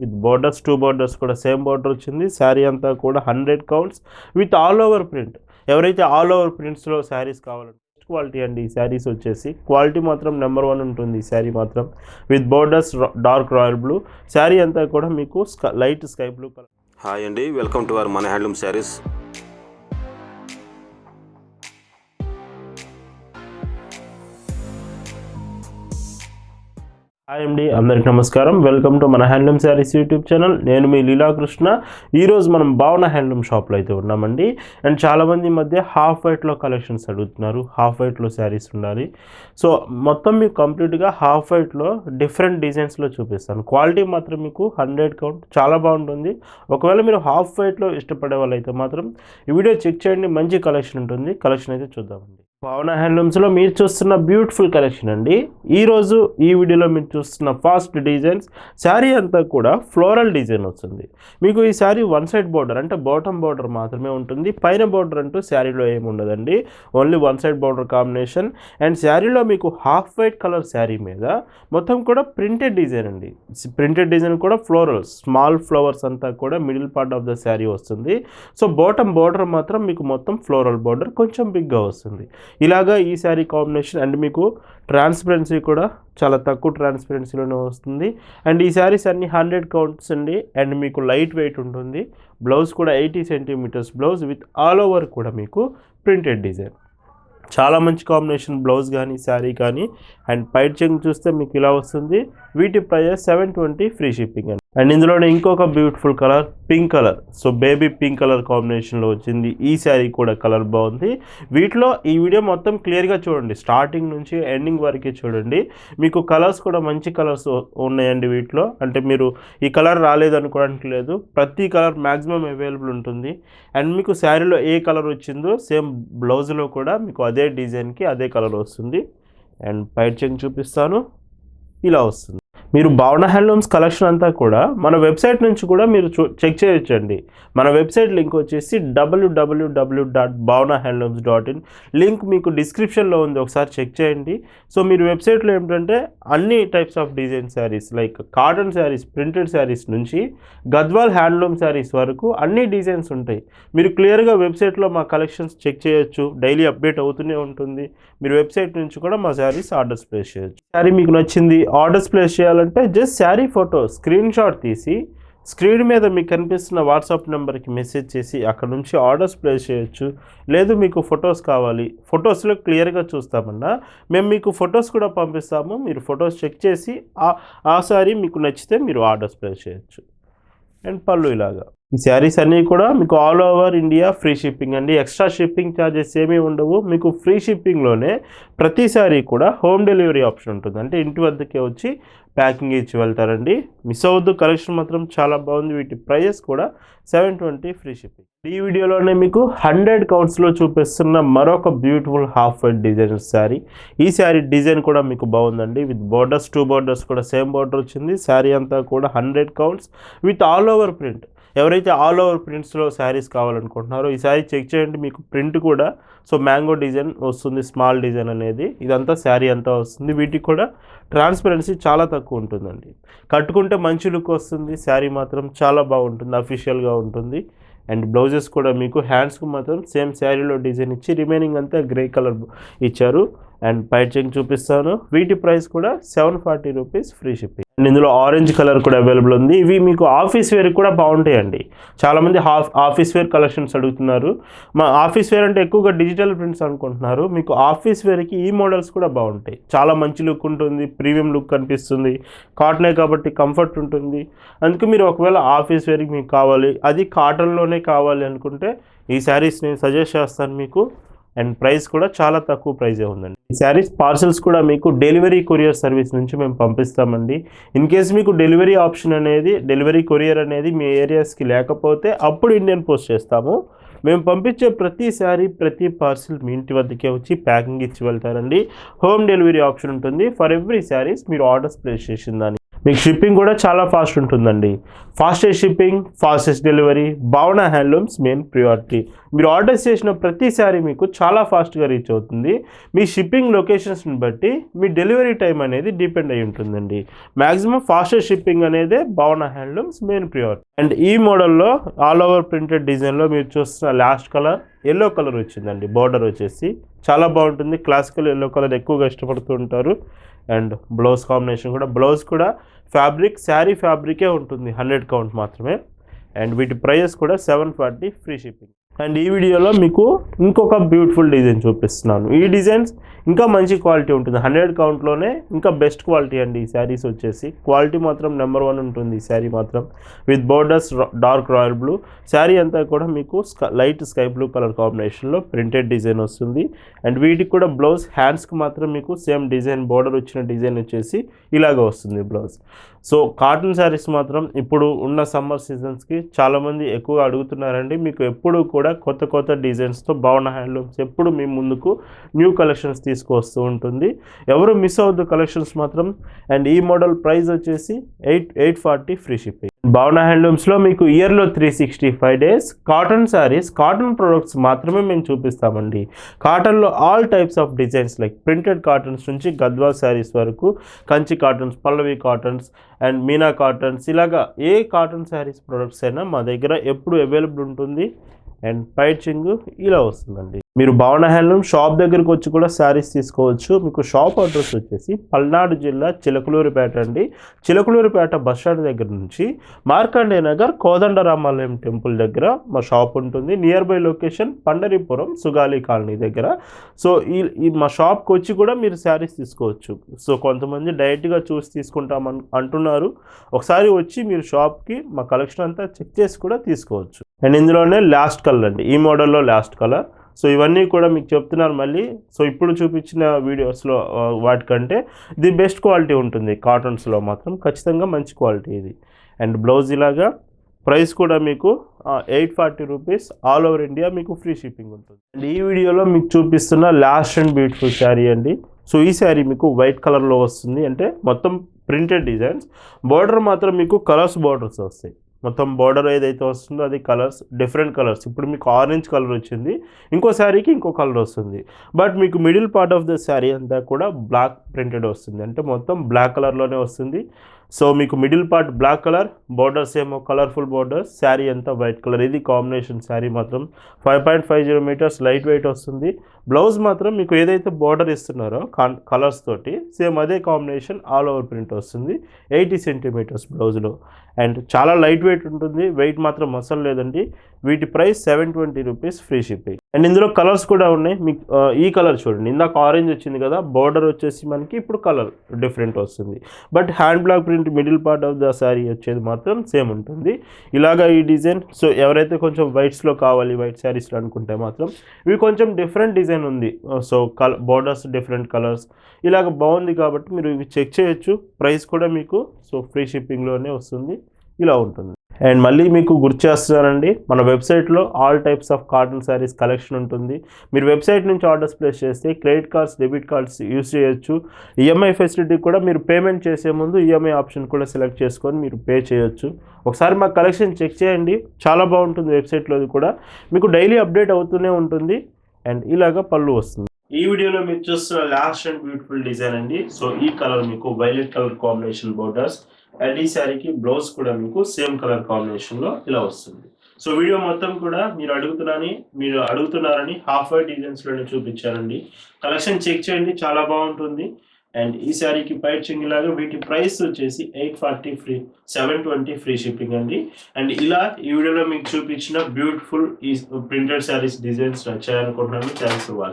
With borders two borders కూడా same border వచ్చింది. శారీ అంతా కూడా hundred counts with all over print. ఎవరైతే ఆల్ ఓవర్ ప్రింట్స్లో శారీస్ కావాలంటే క్వాలిటీ అండి ఈ శారీస్ వచ్చేసి. క్వాలిటీ మాత్రం నెంబర్ వన్ ఉంటుంది ఈ శారీ మాత్రం. With borders dark royal blue. Sari అంతా కూడా మీకు light sky blue colour. Hi అండి. వెల్కమ్ టు అవర్ మన హ్యాండ్లూమ్ శారీస్. హాయ్ అండి అందరికి నమస్కారం. వెల్కమ్ టు మన హ్యాండ్లూమ్ శారీస్ యూట్యూబ్ ఛానల్. నేను మీ లీలాకృష్ణ. ఈరోజు మనం భావన హ్యాండ్లూమ్ షాప్లో అయితే ఉన్నామండి. అండ్ చాలామంది మధ్య హాఫ్ వైట్లో కలెక్షన్స్ అడుగుతున్నారు. హాఫ్ వైట్లో శారీస్ ఉండాలి. సో మొత్తం మీకు కంప్లీట్గా హాఫ్ వైట్లో డిఫరెంట్ డిజైన్స్లో చూపిస్తాను. క్వాలిటీ మాత్రం మీకు హండ్రెడ్ కౌంట్ చాలా బాగుంటుంది. ఒకవేళ మీరు హాఫ్ వైట్లో ఇష్టపడే వాళ్ళైతే మాత్రం ఈ వీడియో చెక్ చేయండి. మంచి కలెక్షన్ ఉంటుంది. కలెక్షన్ అయితే చూద్దామండి. భావన హ్యాండ్లూమ్స్లో మీరు చూస్తున్న బ్యూటిఫుల్ కలెక్షన్ అండి. ఈరోజు ఈ వీడియోలో మీరు చూస్తున్న ఫాస్ట్ డిజైన్స్ శారీ అంతా కూడా ఫ్లోరల్ డిజైన్ వస్తుంది. మీకు ఈ శారీ వన్ సైడ్ బార్డర్ అంటే బాటమ్ బార్డర్ మాత్రమే ఉంటుంది. పైన బార్డర్ అంటూ శారీలో ఏమి ఉండదండి. Only one side border combination and శారీలో మీకు హాఫ్ వైట్ కలర్ శారీ మీద మొత్తం కూడా ప్రింటెడ్ డిజైన్ అండి. ప్రింటెడ్ డిజైన్ కూడా ఫ్లోరల్ స్మాల్ ఫ్లవర్స్ అంతా కూడా middle part of the sari వస్తుంది. సో బాటమ్ బార్డర్ మాత్రం మీకు మొత్తం ఫ్లోరల్ బార్డర్ కొంచెం బిగ్గా వస్తుంది. ఇలాగా ఈ శారీ కాంబినేషన్ అండ్ మీకు ట్రాన్స్పరెన్సీ కూడా చాలా తక్కువ ట్రాన్స్పరెన్సీలోనే వస్తుంది. అండ్ ఈ శారీస్ అన్ని హండ్రెడ్ కౌంట్స్ అండి. అండ్ మీకు లైట్ వెయిట్ ఉంటుంది. బ్లౌజ్ కూడా eighty centimetres blouse with all over కూడా మీకు ప్రింటెడ్ డిజైన్. చాలా మంచి కాంబినేషన్ బ్లౌజ్ కానీ శారీ కానీ. అండ్ పైట్ చెంగ్ చూస్తే మీకు ఇలా వస్తుంది. వీటి price seven twenty free shipping అండి. అండ్ ఇందులోనే ఇంకొక beautiful colour pink colour so baby pink colour కాంబినేషన్లో వచ్చింది. ఈ శారీ కూడా కలర్ బాగుంది. వీటిలో ఈ వీడియో మొత్తం క్లియర్గా చూడండి. స్టార్టింగ్ నుంచి ఎండింగ్ వరకే చూడండి. మీకు కలర్స్ కూడా మంచి కలర్స్ ఉన్నాయండి వీటిలో. అంటే మీరు ఈ కలర్ రాలేదు అనుకోవడానికి లేదు. ప్రతి కలర్ మ్యాక్సిమం అవైలబుల్ ఉంటుంది. అండ్ మీకు శారీలో ఏ కలర్ వచ్చిందో సేమ్ బ్లౌజ్లో కూడా మీకు అదే డిజైన్కి అదే కలర్ వస్తుంది. అండ్ పైట్ చెంగ్ చూపిస్తాను. ఇలా వస్తుంది. మీరు భావన హ్యాండ్లూమ్స్ కలెక్షన్ అంతా కూడా మన వెబ్సైట్ నుంచి కూడా మీరు చూ చెక్ చేయొచ్చండి. మన వెబ్సైట్ లింక్ వచ్చేసి W W W dot Bhavana handlooms dot in link మీకు డిస్క్రిప్షన్లో ఉంది ఒకసారి చెక్ చేయండి. సో మీరు వెబ్సైట్లో ఏమిటంటే అన్ని types of design saris like cotton saris printed saris నుంచి గద్వాల్ హ్యాండ్లూమ్ శారీస్ వరకు అన్ని డిజైన్స్ ఉంటాయి. మీరు క్లియర్గా వెబ్సైట్లో మా కలెక్షన్స్ చెక్ చేయొచ్చు డైలీ అప్డేట్ అవుతూనే ఉంటుంది. మీరు వెబ్సైట్ నుంచి కూడా మా శారీస్ ఆర్డర్స్ ప్లేస్ చేయొచ్చు. శారీ మీకు నచ్చింది ఆర్డర్స్ ప్లేస్ చేయాలంటే just sari photo screenshot తీసి స్క్రీన్ మీద మీకు కనిపిస్తున్న వాట్సాప్ నెంబర్కి మెసేజ్ చేసి అక్కడ నుంచి ఆర్డర్స్ ప్లేస్ చేయొచ్చు. లేదు మీకు ఫొటోస్ కావాలి. ఫొటోస్లో క్లియర్గా చూస్తామన్నా మేము మీకు ఫొటోస్ కూడా పంపిస్తాము. మీరు ఫొటోస్ చెక్ చేసి ఆ- ఆ సారీ మీకు నచ్చితే మీరు ఆర్డర్స్ ప్లేస్ చేయొచ్చు. అండ్ పళ్ళు ఇలాగా. ఈ శారీస్ అన్నీ కూడా మీకు all over India free shipping అండి. ఎక్స్ట్రా షిప్పింగ్ ఛార్జెస్ ఏమీ ఉండవు. మీకు ఫ్రీ షిప్పింగ్లోనే ప్రతిసారీ కూడా హోమ్ డెలివరీ ఆప్షన్ ఉంటుంది. అంటే ఇంటి వద్దకే వచ్చి ప్యాకింగ్ ఇచ్చి వెళ్తారండి. మిస్ అవ్వద్దు. కలెక్షన్ మాత్రం చాలా బాగుంది. వీటి ప్రైజెస్ కూడా సెవెన్ ట్వంటీ ఫ్రీ షిప్పింగ్. ఈ వీడియోలోనే మీకు హండ్రెడ్ కౌంట్స్లో చూపిస్తున్న మరొక beautiful half white design sari. ఈ శారీ డిజైన్ కూడా మీకు బాగుందండి. విత్ బోర్డర్స్ టూ బోర్డర్స్ కూడా సేమ్ బార్డర్ వచ్చింది. శారీ అంతా కూడా hundred counts with all over print. ఎవరైతే ఆల్ ఓవర్ ప్రింట్స్లో శారీస్ కావాలనుకుంటున్నారో ఈ శారీ చెక్ చేయండి మీకు ప్రింట్ కూడా. సో మ్యాంగో డిజైన్ వస్తుంది స్మాల్ డిజైన్ అనేది. ఇదంతా శారీ అంతా వస్తుంది. వీటికి కూడా ట్రాన్స్పరెన్సీ చాలా తక్కువ ఉంటుందండి. కట్టుకుంటే మంచి లుక్ వస్తుంది. శారీ మాత్రం చాలా బాగుంటుంది అఫీషియల్గా ఉంటుంది. అండ్ బ్లౌజెస్ కూడా మీకు హ్యాండ్స్కు మాత్రం సేమ్ శారీలో డిజైన్ ఇచ్చి రిమైనింగ్ అంతా గ్రే కలర్ ఇచ్చారు. అండ్ పైట్ చూపిస్తాను. వీటి ప్రైస్ కూడా seven forty rupees free shipping. And ఇందులో ఆరెంజ్ కలర్ కూడా అవైలబుల్ ఉంది. ఇవి మీకు ఆఫీస్ వేర్ కూడా బాగుంటాయండి. చాలామంది హాఫ్ ఆఫీస్ వేర్ కలెక్షన్స్ అడుగుతున్నారు. మా ఆఫీస్ వేర్ అంటే ఎక్కువగా డిజిటల్ ప్రింట్స్ అనుకుంటున్నారు. మీకు ఆఫీస్ వేర్కి ఈ మోడల్స్ కూడా బాగుంటాయి. చాలా మంచి లుక్ ఉంటుంది. ప్రీమియం లుక్ కనిపిస్తుంది. కాటనే కాబట్టి కంఫర్ట్ ఉంటుంది. అందుకు మీరు ఒకవేళ ఆఫీస్ వేర్కి మీకు కావాలి. అది కాటన్లోనే కావాలి అనుకుంటే ఈ శారీస్ నేను సజెస్ట్ చేస్తాను మీకు. అండ్ ప్రైస్ కూడా చాలా తక్కువ ప్రైజే ఉందండి. ఈ శారీస్ పార్సల్స్ కూడా మీకు డెలివరీ కొరియర్ సర్వీస్ నుంచి మేము పంపిస్తామండి. ఇన్ కేస్ మీకు డెలివరీ ఆప్షన్ అనేది డెలివరీ కొరియర్ అనేది మీ ఏరియాస్కి లేకపోతే అప్పుడు ఇండియన్ పోస్ట్ చేస్తాము. మేము పంపించే ప్రతి శారీ ప్రతి పార్సిల్ మీ ఇంటి వద్దకే వచ్చి ప్యాకింగ్ ఇచ్చి వెళ్తారండి. హోమ్ డెలివరీ ఆప్షన్ ఉంటుంది. ఫర్ ఎవ్రీ శారీస్ మీరు ఆర్డర్స్ ప్లేస్ చేసిన దాన్ని మీకు షిప్పింగ్ కూడా చాలా ఫాస్ట్ ఉంటుందండి. Fastest shipping fastest delivery Bhavana handlooms main priority మీరు ఆర్డర్ చేసిన ప్రతిసారి మీకు చాలా ఫాస్ట్గా రీచ్ అవుతుంది. మీ షిప్పింగ్ లొకేషన్స్ని బట్టి మీ డెలివరీ టైం అనేది డిపెండ్ అయి ఉంటుందండి. మ్యాక్సిమం ఫాస్టెస్ట్ షిప్పింగ్ అనేది భావన హ్యాండ్లూమ్స్ మెయిన్ ప్రియారిటీ అండ్ ఈ మోడల్లో ఆల్ ఓవర్ ప్రింటెడ్ డిజైన్లో మీరు చూస్తున్న లాస్ట్ కలర్ ఎల్లో కలర్ వచ్చిందండి. బార్డర్ వచ్చేసి చాలా బాగుంటుంది. క్లాసికల్ ఎల్లో కలర్ ఎక్కువగా ఇష్టపడుతూ ఉంటారు అండ్ బ్లౌజ్ కాంబినేషన్ కూడా. బ్లౌజ్ కూడా ఫ్యాబ్రిక్ శారీ ఫ్యాబ్రికే ఉంటుంది. హండ్రెడ్ కౌంట్ మాత్రమే. అండ్ వీటి ప్రైజెస్ కూడా seven forty free shipping and ఈ వీడియోలో మీకు ఇంకొక బ్యూటిఫుల్ డిజైన్ చూపిస్తున్నాను. ఈ డిజైన్స్ ఇంకా మంచి క్వాలిటీ ఉంటుంది. హండ్రెడ్ కౌంట్లోనే ఇంకా బెస్ట్ క్వాలిటీ అండి ఈ శారీస్ వచ్చేసి. క్వాలిటీ మాత్రం నెంబర్ వన్ ఉంటుంది ఈ శారీ మాత్రం. With borders dark royal blue sari అంతా కూడా మీకు లైట్ స్కై బ్లూ కలర్ కాంబినేషన్లో ప్రింటెడ్ డిజైన్ వస్తుంది. అండ్ వీటికి కూడా బ్లౌజ్ హ్యాండ్స్కి మాత్రం మీకు సేమ్ డిజైన్ బోర్డర్ వచ్చిన డిజైన్ వచ్చేసి ఇలాగ వస్తుంది బ్లౌజ్ సో కాటన్ శారీస్ మాత్రం ఇప్పుడు ఉన్న సమ్మర్ సీజన్స్కి చాలామంది ఎక్కువగా అడుగుతున్నారండి. మీకు ఎప్పుడు కూడా కొత్త కొత్త డిజైన్స్తో భావన హ్యాండ్లూమ్స్ ఎప్పుడు మీ ముందుకు న్యూ కలెక్షన్స్ తీసుకొస్తూ ఉంటుంది. ఎవరు మిస్ అవ్వద్దు కలెక్షన్స్ మాత్రం. అండ్ ఈ మోడల్ ప్రైస్ వచ్చేసి eight eight forty free shipping Bhavana హ్యాండ్లూమ్స్లో మీకు ఇయర్లో three sixty five days cotton saris cotton products మాత్రమే మేము చూపిస్తామండి. కాటన్లో all types of designs like printed cottons నుంచి గద్వా శారీస్ వరకు Kanchi cottons Pallavi cottons and Meena cottons ఇలాగా ఏ కాటన్ శారీస్ ప్రొడక్ట్స్ అయినా మా దగ్గర ఎప్పుడు అవైలబుల్ ఉంటుంది. అండ్ పైచింగ్ ఇలా వస్తుందండి. మీరు భవన హ్యాండ్లూమ్ షాప్ దగ్గరకు వచ్చి కూడా శారీస్ తీసుకోవచ్చు. మీకు షాప్ అడ్రస్ వచ్చేసి పల్నాడు జిల్లా చిలకలూరిపేట అండి. చిలకలూరిపేట బస్ స్టాండ్ దగ్గర నుంచి మార్కండే నగర్ కోదండరామాలయం టెంపుల్ దగ్గర మా షాప్ ఉంటుంది. Near by location Pandaripuram Sugali colony దగ్గర. సో ఈ ఈ మా షాప్కి వచ్చి కూడా మీరు శారీస్ తీసుకోవచ్చు. సో కొంతమంది డైరెక్ట్గా చూసి తీసుకుంటామని అంటున్నారు. ఒకసారి వచ్చి మీరు షాప్కి మా కలెక్షన్ అంతా చెక్ చేసి కూడా తీసుకోవచ్చు. అండ్ ఇందులోనే లాస్ట్ కలర్ అండి. ఈ మోడల్లో లాస్ట్ కలర్. సో ఇవన్నీ కూడా మీకు చెప్తున్నారు మళ్ళీ. సో ఇప్పుడు చూపించిన వీడియోస్లో వాటికంటే ఇది బెస్ట్ క్వాలిటీ ఉంటుంది. కాటన్స్లో మాత్రం ఖచ్చితంగా మంచి క్వాలిటీ ఇది. అండ్ బ్లౌజ్ ఇలాగా ప్రైస్ కూడా మీకు eight forty rupees all over India మీకు ఫ్రీ షిప్పింగ్ ఉంటుంది. అండ్ ఈ వీడియోలో మీకు చూపిస్తున్న లాస్ట్ అండ్ బ్యూటిఫుల్ శారీ అండి. సో ఈ శారీ మీకు వైట్ కలర్లో వస్తుంది. అంటే మొత్తం ప్రింటెడ్ డిజైన్స్. బార్డర్ మాత్రం మీకు కలర్స్ బార్డర్స్ వస్తాయి. మొత్తం బార్డర్ ఏదైతే వస్తుందో అది కలర్స్ డిఫరెంట్ కలర్స్ ఇప్పుడు మీకు ఆరెంజ్ కలర్ వచ్చింది ఇంకో శారీకి ఇంకో కలర్ వస్తుంది. బట్ మీకు middle part of the sari అంతా కూడా బ్లాక్ ప్రింటెడ్ వస్తుంది. అంటే మొత్తం బ్లాక్ కలర్లోనే వస్తుంది. సో మీకు middle part black colour borders ఏమో కలర్ఫుల్ బార్డర్స్ శారీ అంతా వైట్ కలర్ ఇది కాంబినేషన్ శారీ మాత్రం. Five point five zero metres light weight వస్తుంది. బ్లౌజ్ మాత్రం మీకు ఏదైతే బార్డర్ ఇస్తున్నారో కలర్స్ తోటి సేమ్ అదే కాంబినేషన్ ఆల్ ఓవర్ ప్రింట్ వస్తుంది. ఎయిటీ సెంటీమీటర్స్ బ్లౌజ్లో అండ్ చాలా లైట్ వెయిట్ ఉంటుంది. వెయిట్ మాత్రం అసలు లేదండి. వీటి price seven twenty rupees free shipping and ఇందులో కలర్స్ కూడా ఉన్నాయి. మీకు ఈ కలర్ చూడండి. ఇందాక ఆరెంజ్ వచ్చింది కదా బార్డర్ వచ్చేసి మనకి ఇప్పుడు కలర్ డిఫరెంట్ వస్తుంది. But hand block print middle part of the sari వచ్చేది మాత్రం సేమ్ ఉంటుంది. ఇలాగా ఈ డిజైన్ సో ఎవరైతే కొంచెం వైట్స్లో కావాలి వైట్ శారీస్లో అనుకుంటే మాత్రం ఇవి కొంచెం డిఫరెంట్ డిజైన్ ఉంది. So colour borders different colours ఇలాగ బాగుంది కాబట్టి మీరు ఇవి చెక్ చేయొచ్చు. ప్రైస్ కూడా మీకు సో ఫ్రీ షిప్పింగ్లోనే వస్తుంది. ఇలా ఉంటుంది. అండ్ మళ్ళీ మీకు గుర్తు చేస్తున్నానండి మన వెబ్సైట్లో all types of cotton saris collection ఉంటుంది. మీరు వెబ్సైట్ నుంచి ఆర్డర్స్ ప్లేస్ చేస్తే credit cards debit cards use చేయొచ్చు. ఈఎంఐ ఫెసిలిటీ కూడా మీరు పేమెంట్ చేసే ముందు ఈఎంఐ ఆప్షన్ కూడా సెలెక్ట్ చేసుకొని మీరు పే చేయొచ్చు. ఒకసారి మా కలెక్షన్ చెక్ చేయండి చాలా బాగుంటుంది వెబ్సైట్లో కూడా. మీకు డైలీ అప్డేట్ అవుతూనే ఉంటుంది అండ్ ఇలాగా పళ్ళు వస్తుంది. ఈ వీడియోలో మీరు చూస్తున్న లాస్ట్ అండ్ బ్యూటిఫుల్ డిజైన్ అండి. సో ఈ కలర్ మీకు violet colour combination borders and ఈ శారీకి బ్లౌజ్ కూడా మీకు సేమ్ కలర్ కాంబినేషన్లో ఇలా వస్తుంది. సో వీడియో మొత్తం కూడా మీరు అడుగుతున్నారని మీరు అడుగుతున్నారని హాఫ్ వైట్ డిజైన్స్లోనే చూపించానండి. కలెక్షన్ చెక్ చేయండి చాలా బాగుంటుంది. అండ్ ఈ శారీకి పైట్ చింగిలాగా వీటి ప్రైస్ వచ్చేసి eight forty free seven twenty free shipping అండి. అండ్ ఇలా ఈ వీడియోలో మీకు చూపించిన బ్యూటిఫుల్ ఈ ప్రింటెడ్ శారీస్ డిజైన్స్ నచ్చాయనుకుంటున్నాను. థ్యాంక్స్ వాళ్ళు